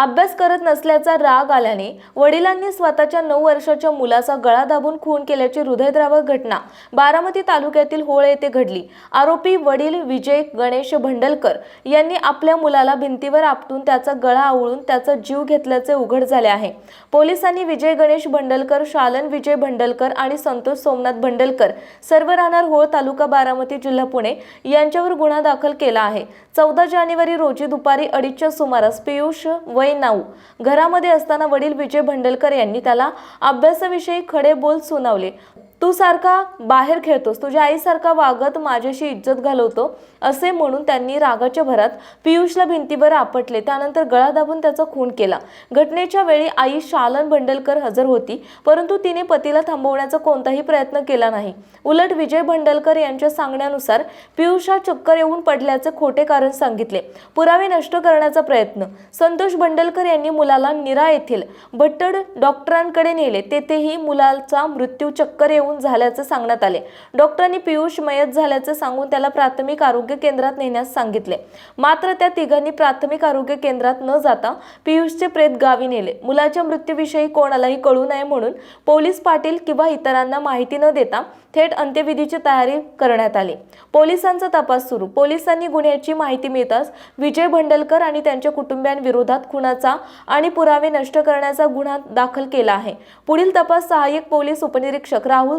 अभ्यास करत नसल्याचा राग आल्याने वडिलांनी स्वतःच्या नऊ वर्षाच्या मुलाचा गळा दाबून खून केल्याची हृदयद्रावक घटना बारामती तालुक्यातील होळ येथे घडली. आरोपी वडील विजय गणेश भंडलकर यांनी आपल्या मुलाला भिंतीवर आपटून त्याचा गळा आवळून त्याचा जीव घेतल्याचे उघड झाले आहे. पोलिसांनी विजय गणेश भंडलकर शालन विजय भंडलकर आणि संतोष सोमनाथ भंडलकर सर्व राहणार होळ तालुका बारामती जिल्हा पुणे यांच्यावर गुन्हा दाखल केला आहे. चौदा जानेवारी रोजी दुपारी अडीचच्या सुमारास पियुष वय नाऊ. घरामध्ये असताना वडील विजय भंडलकर यांनी त्याला अभ्यासाविषयी खडे बोल सुनावले. तू सारखा बाहेर खेळतोस तुझ्या आईसारखा वागत माझ्याशी इज्जत घालवतो असे म्हणून त्यांनी रागाच्या भरात पियुषला भिंतीवर आपटले. त्यानंतर गळा दाबून त्याचा खून केला. घटनेच्या वेळी आई शालन भंडलकर हजर होती परंतु तिने पतीला थांबवण्याचा कोणताही प्रयत्न केला नाही. उलट विजय भंडलकर यांच्या सांगण्यानुसार पियुष हा चक्कर येऊन पडल्याचे खोटे कारण सांगितले. पुरावे नष्ट करण्याचा प्रयत्न. संतोष भंडलकर यांनी मुलाला निरा येथील भट्टड डॉक्टरांकडे नेले. तेथेही मुलाचा मृत्यू चक्कर येऊन झाल्याचे सांगण्यात आले. डॉक्टरांनी पियुष मयत झाल्याचे सांगून त्याला प्राथमिक आरोग्य केंद्रात नेण्यास सांगितले. मात्र त्या तिघांनी प्राथमिक आरोग्य केंद्रात न जाता पियुषचे प्रेत गावी नेले. मुलाच्या मृत्यूविषयी कोणालाही कळू नये म्हणून पोलीस पाटील किंवा इतरांना माहिती न देता थेट अंत्यविधीची तयारी करण्यात आली. पोलिसांचा तपास सुरू. पोलिसांनी गुन्ह्याची माहिती मिळताच विजय भंडलकर आणि त्यांच्या कुटुंबियांविरोधात खुनाचा आणि पुरावे नष्ट करण्याचा गुन्हा दाखल केला आहे. पुढील तपास सहाय्यक पोलीस उपनिरीक्षक राहुल